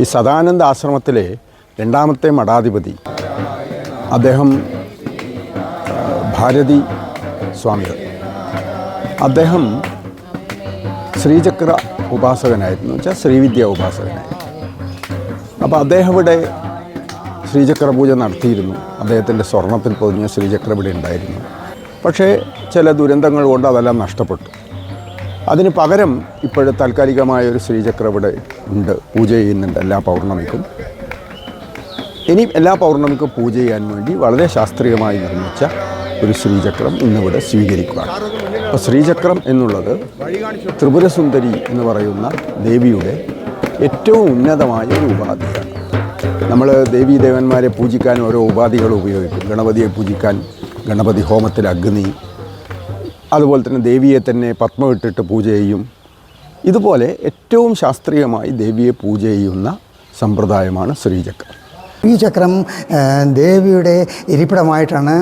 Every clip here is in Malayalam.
ഈ സദാനന്ദ ആശ്രമത്തിലെ രണ്ടാമത്തെ മഠാധിപതി അദ്ദേഹം ഭാരതി സ്വാമികൾ. അദ്ദേഹം ശ്രീചക്ര ഉപാസകനായിരുന്നു വെച്ചാൽ ശ്രീവിദ്യ ഉപാസകനായിരുന്നു. അപ്പോൾ അദ്ദേഹം ഇവിടെ ശ്രീചക്ര പൂജ നടത്തിയിരുന്നു. അദ്ദേഹത്തിന്റെ സ്വർണത്തിൽ പൊതിഞ്ഞ ശ്രീചക്ര ഇവിടെ ഉണ്ടായിരുന്നു. പക്ഷേ ചില ദുരന്തങ്ങൾ കൊണ്ട് അതെല്ലാം നഷ്ടപ്പെട്ടു. അതിന് പകരം ഇപ്പോഴും താൽക്കാലികമായ ഒരു ശ്രീചക്രം ഇവിടെ ഉണ്ട്. പൂജ ചെയ്യുന്നുണ്ട് എല്ലാ പൗർണമിക്കും. ഇനി എല്ലാ പൗർണമിക്കും പൂജ ചെയ്യാൻ വേണ്ടി വളരെ ശാസ്ത്രീയമായി നിർമ്മിച്ച ഒരു ശ്രീചക്രം ഇന്നിവിടെ സ്വീകരിക്കുകയാണ്. അപ്പോൾ ശ്രീചക്രം എന്നുള്ളത് ത്രിപുരസുന്ദരി എന്ന് പറയുന്ന ദേവിയുടെ ഏറ്റവും ഉന്നതമായ ഒരു ഉപാധിയാണ്. നമ്മൾ ദേവീ ദേവന്മാരെ പൂജിക്കാൻ ഓരോ ഉപാധികൾ ഉപയോഗിക്കും. ഗണപതിയെ പൂജിക്കാൻ ഗണപതി ഹോമത്തിൽ അഗ്നി അതുപോലെ തന്നെ ദേവിയെ തന്നെ പത്മം ഇട്ടിട്ട് പൂജ ചെയ്യും. ഇതുപോലെ ഏറ്റവും ശാസ്ത്രീയമായി ദേവിയെ പൂജ ചെയ്യുന്ന സമ്പ്രദായമാണ് ശ്രീചക്രം. ഈ ചക്രം ദേവിയുടെ ഇരിപ്പിടമായിട്ടാണ്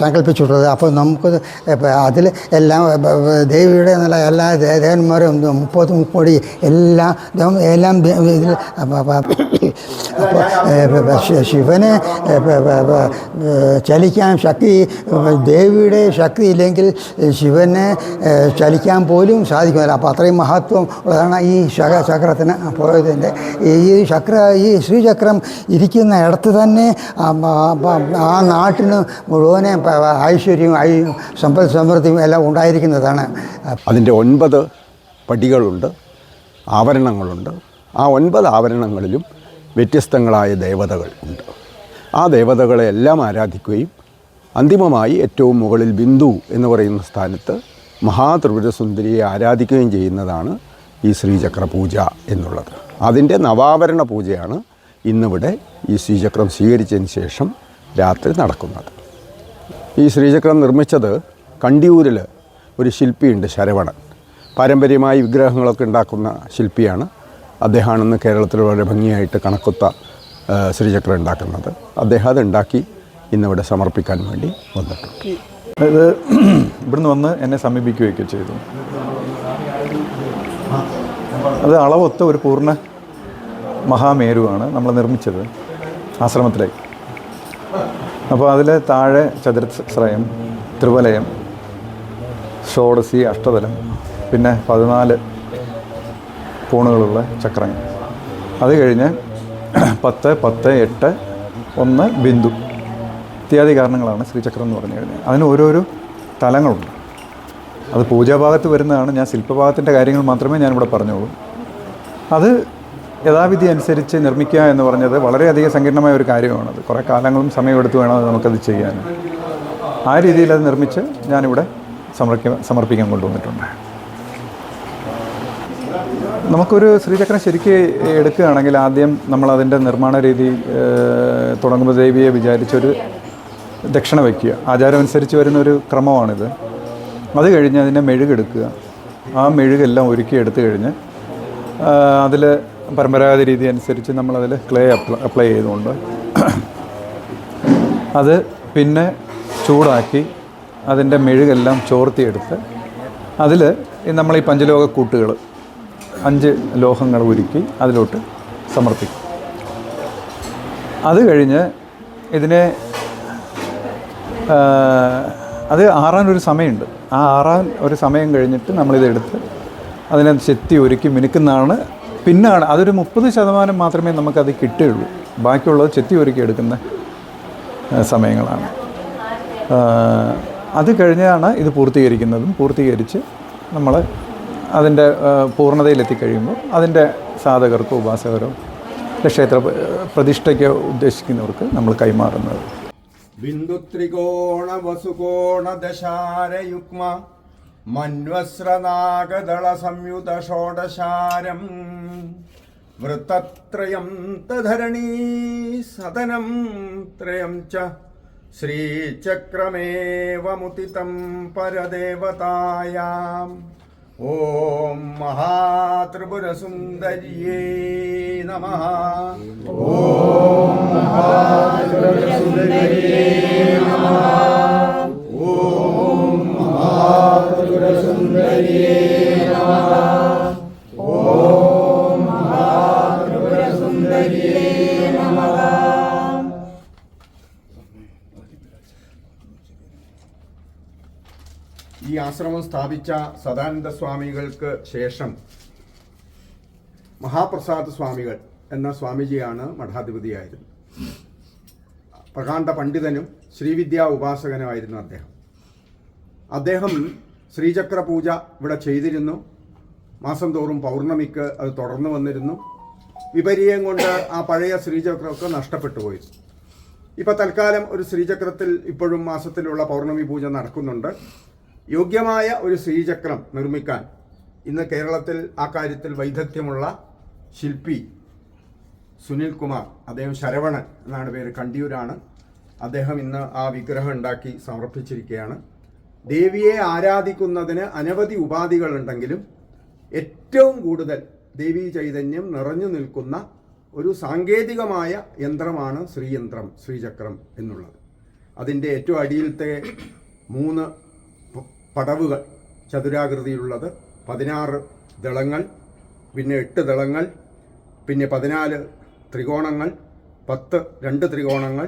സങ്കല്പിച്ചിട്ടുള്ളത്. അപ്പോൾ നമുക്ക് അതിൽ എല്ലാം ദേവിയുടെ നല്ല എല്ലാ ദേവന്മാരും മുപ്പത് മുപ്പടി എല്ലാ എല്ലാം ഇതിൽ ശിവന് ചലിക്കാൻ ശക്തി ദേവിയുടെ ശക്തി ഇല്ലെങ്കിൽ ശിവനെ ചലിക്കാൻ പോലും സാധിക്കുന്നില്ല. അപ്പോൾ അത്രയും മഹത്വം ഉള്ളതാണ് ഈ ശക ചക്രത്തിന് അപ്പോൾ ഇതിന്റെ ഈ ചക്ര ഈ ശ്രീചക്രം ഇരിക്കുന്ന ഇടത്ത് തന്നെ ആ നാട്ടിന് മുഴുവനെ ഐശ്വര്യവും ഐ സമ്പൽ സമൃദ്ധിയും എല്ലാം ഉണ്ടായിരിക്കുന്നതാണ്. അതിന്റെ ഒൻപത് പടികളുണ്ട് ആവരണങ്ങളുണ്ട്. ആ ഒൻപത് ആവരണങ്ങളിലും വ്യത്യസ്തങ്ങളായ ദേവതകൾ ഉണ്ട്. ആ ദേവതകളെ എല്ലാം ആരാധിക്കുകയും അന്തിമമായി ഏറ്റവും മുകളിൽ ബിന്ദു എന്ന് പറയുന്ന സ്ഥാനത്ത് മഹാത്രിപുരസുന്ദരിയെ ആരാധിക്കുകയും ചെയ്യുന്നതാണ് ഈ ശ്രീചക്ര പൂജ എന്നുള്ളത്. അതിന്റെ നവാവരണ പൂജയാണ് ഇന്നിവിടെ ഈ ശ്രീചക്രം സ്വീകരിച്ചതിന് ശേഷം രാത്രി നടക്കുന്നത്. ഈ ശ്രീചക്രം നിർമ്മിച്ചത് കണ്ടിയൂരിൽ ഒരു ശില്പിയുണ്ട് ശരവണൻ. പാരമ്പര്യമായി വിഗ്രഹങ്ങളൊക്കെ ഉണ്ടാക്കുന്ന ശില്പിയാണ്. അദ്ദേഹമാണ് ഇന്ന് കേരളത്തിൽ വളരെ ഭംഗിയായിട്ട് കണക്കുത്ത ശ്രീചക്രം ഉണ്ടാക്കുന്നത്. അദ്ദേഹം അത് ഉണ്ടാക്കി ഇന്നിവിടെ സമർപ്പിക്കാൻ വേണ്ടി വന്നിട്ടുണ്ട്. ഇത് ഇവിടുന്ന് വന്ന് എന്നെ സമീപിക്കുകയൊക്കെ ചെയ്തു. അത് അളവൊത്ത ഒരു പൂർണ മഹാമേരുവാണ് നമ്മൾ നിർമ്മിച്ചത് ആശ്രമത്തിലേക്ക്. അപ്പോൾ അതിൽ താഴെ ചതുരശ്രയം ത്രിവലയം ഷോഡസി അഷ്ടതലം പിന്നെ പതിനാല് കോണുകളുള്ള ചക്രങ്ങൾ. അത് കഴിഞ്ഞ് പത്ത് പത്ത് എട്ട് ഒന്ന് ബിന്ദു. ഇത്യാദി കാരണങ്ങളാണ് ശ്രീചക്രം എന്ന് പറഞ്ഞു കഴിഞ്ഞാൽ അതിന് ഓരോരോ തലങ്ങളുണ്ട്. അത് പൂജാഭാഗത്ത് വരുന്നതാണ്. ഞാൻ ശില്പഭാഗത്തിന്റെ കാര്യങ്ങൾ മാത്രമേ ഞാനിവിടെ പറഞ്ഞോളൂ. അത് യഥാവിധി അനുസരിച്ച് നിർമ്മിക്കുക എന്ന് പറഞ്ഞത് വളരെയധികം സങ്കീർണമായ ഒരു കാര്യമാണത്. കുറേ കാലങ്ങളും സമയമെടുത്ത് വേണം നമുക്കത് ചെയ്യാൻ. ആ രീതിയിൽ അത് നിർമ്മിച്ച് ഞാനിവിടെ സമർപ്പിക്കാൻ സമർപ്പിക്കാൻ കൊണ്ടുവന്നിട്ടുണ്ട്. നമുക്കൊരു ശ്രീചക്രം ശരിക്ക് എടുക്കുകയാണെങ്കിൽ ആദ്യം നമ്മൾ അതിന്റെ നിർമ്മാണ രീതി തുടങ്ങുമ്പോൾ ദേവിയെ വിചാരിച്ചൊരു ദക്ഷിണ വയ്ക്കുക ആചാരമനുസരിച്ച് വരുന്നൊരു ക്രമമാണിത്. അത് കഴിഞ്ഞ് അതിനെ മെഴുകെടുക്കുക ആ മെഴുകെല്ലാം ഒരുക്കി എടുത്തു കഴിഞ്ഞ് അതിൽ പരമ്പരാഗത രീതി അനുസരിച്ച് നമ്മളതിൽ ക്ലേ അപ്ലൈ ചെയ്തുകൊണ്ട് അത് പിന്നെ ചൂടാക്കി അതിന്റെ മെഴുകെല്ലാം ചോർത്തിയെടുത്ത് അതിൽ നമ്മൾ ഈ പഞ്ചലോക കൂട്ടുകൾ അഞ്ച് ലോഹങ്ങൾ ഉരുക്കി അതിലോട്ട് സമർപ്പിക്കും. അത് കഴിഞ്ഞ് ഇതിനെ അത് ആറാൻ ഒരു സമയമുണ്ട്. ആ ആറാൻ ഒരു സമയം കഴിഞ്ഞിട്ട് നമ്മളിതെടുത്ത് അതിനെ ചെത്തി ഒരുക്കി മിനുക്കുന്നതാണ് പിന്നാണ് അതൊരു മുപ്പത് ശതമാനം മാത്രമേ നമുക്കത് കിട്ടുകയുള്ളൂ. ബാക്കിയുള്ളത് ചെത്തി ഒരുക്കി എടുക്കുന്ന സമയങ്ങളാണ്. അത് കഴിഞ്ഞാണ് ഇത് പൂർത്തീകരിക്കുന്നതും പൂർത്തീകരിച്ച് നമ്മൾ അതിന്റെ പൂർണതയിലെത്തിക്കഴിയുമ്പോൾ അതിന്റെ സാധകർക്കോ ഉപാസകരോ ക്ഷേത്ര പ്രതിഷ്ഠയ്ക്കോ ഉദ്ദേശിക്കുന്നവർക്ക് നമ്മൾ കൈമാറുന്നത്. ബിന്ദു ത്രികോണ വസുകോണ ദശാരയുഗ്മ മന്വസ്രനാഗദള സംയുത ഷോഡശാരം വൃത്തത്രയം തധരണീ സദനം ത്രയം ച ശ്രീചക്രമേവമുതിതം പരദേവതായാം. ഓം മഹാത്രിപുരസുന്ദര്യേ നമ. ഓം സുന്ദരിയേ ഈ ആശ്രമം സ്ഥാപിച്ച സദാനന്ദ സ്വാമികൾക്ക് ശേഷം മഹാപ്രസാദ് സ്വാമികൾ എന്ന സ്വാമിജിയാണ് മഠാധിപതിയായിരുന്നത് പ്രകാണ്ഡ പണ്ഡിതനും ശ്രീവിദ്യാ ഉപാസകനുമായിരുന്നു അദ്ദേഹം. അദ്ദേഹം ശ്രീചക്ര പൂജ ഇവിടെ ചെയ്തിരുന്നു. മാസം തോറും പൗർണമിക്ക് അത് തുടർന്നു വന്നിരുന്നു. വിപരീയം കൊണ്ട് ആ പഴയ ശ്രീചക്രമൊക്കെ നഷ്ടപ്പെട്ടു പോയി. ഇപ്പം തൽക്കാലം ഒരു ശ്രീചക്രത്തിൽ ഇപ്പോഴും മാസത്തിലുള്ള പൗർണമി പൂജ നടക്കുന്നുണ്ട്. യോഗ്യമായ ഒരു ശ്രീചക്രം നിർമ്മിക്കാൻ ഇന്ന് കേരളത്തിൽ ആ കാര്യത്തിൽ വൈദഗ്ധ്യമുള്ള ശില്പി സുനിൽ കുമാർ അദ്ദേഹം ശരവണൻ എന്നാണ് പേര് കണ്ടിയൂരാണ്. അദ്ദേഹം ഇന്ന് ആ വിഗ്രഹം ഉണ്ടാക്കി സമർപ്പിച്ചിരിക്കുകയാണ്. ദേവിയെ ആരാധിക്കുന്നതിന് അനവധി ഉപാധികളുണ്ടെങ്കിലും ഏറ്റവും കൂടുതൽ ദേവീ ചൈതന്യം നിറഞ്ഞു നിൽക്കുന്ന ഒരു സാങ്കേതികമായ യന്ത്രമാണ് ശ്രീയന്ത്രം ശ്രീചക്രം എന്നുള്ളത്. അതിന്റെ ഏറ്റവും അടിയിലത്തെ മൂന്ന് പടവുകൾ ചതുരാകൃതിയിലുള്ളത് പതിനാറ് ദളങ്ങൾ പിന്നെ എട്ട് ദളങ്ങൾ പിന്നെ പതിനാല് ത്രികോണങ്ങൾ പത്ത് രണ്ട് ത്രികോണങ്ങൾ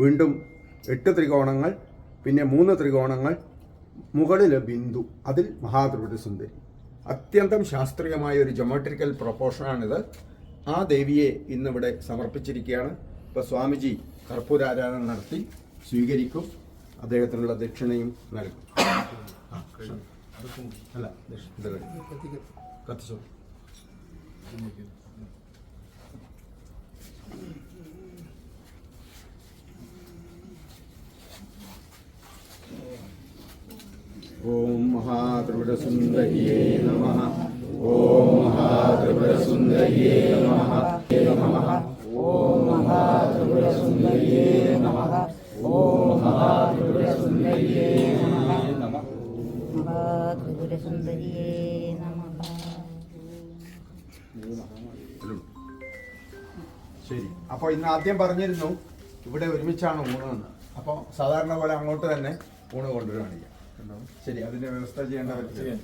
വീണ്ടും എട്ട് ത്രികോണങ്ങൾ പിന്നെ മൂന്ന് ത്രികോണങ്ങൾ മുകളിൽ ബിന്ദു അതിൽ മഹാദ്രുവിഡ സുന്ദരി. അത്യന്തം ശാസ്ത്രീയമായ ഒരു ജോമെട്രിക്കൽ പ്രൊപ്പോഷനാണിത് ആ ദേവിയെ ഇന്നിവിടെ സമർപ്പിച്ചിരിക്കുകയാണ്. ഇപ്പോൾ സ്വാമിജി കർപ്പൂരാരാധന നടത്തി സ്വീകരിക്കും. അദ്ദേഹത്തിനുള്ള ദക്ഷിണയും നൽകും. ആ, അല്ല ദക്ഷ- ഇത് കഴിഞ്ഞു. കത്തിച്ചോ. ഓം മഹാത്രിപുരസുന്ദരിയേ നമ. ഓം മഹാത്രിപുരസുന്ദരിയേ നമ നമ. അപ്പോൾ ഇന്ന് ആദ്യം പറഞ്ഞിരുന്നു ഇവിടെ ഒരുമിച്ചാണ് ഊണ് എന്ന് അപ്പോൾ സാധാരണ പോലെ അങ്ങോട്ട് തന്നെ ഊണ് കൊണ്ടുവരികയാണ് ചെയ്യുക കണ്ടോ? ശരി അതിന്റെ വ്യവസ്ഥ ചെയ്യേണ്ട ചെയ്യാം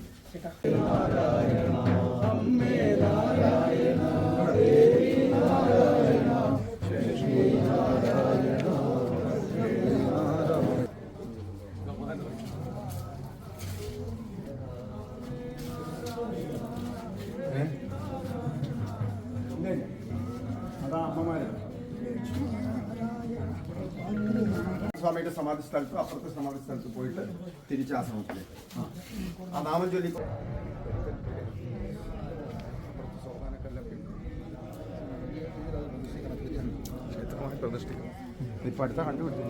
സ്വാമിയുടെ സമാധി സ്ഥലത്ത് അപ്പുറത്തെ സമാധി സ്ഥലത്ത് പോയിട്ട് തിരിച്ച് ആശ്രമത്തിലേക്ക് ആ. നാമം ചൊല്ലി. പ്രതിഷ്ഠിക്കണം ഇപ്പൊ അടുത്ത കണ്ടുപിടിച്ചു.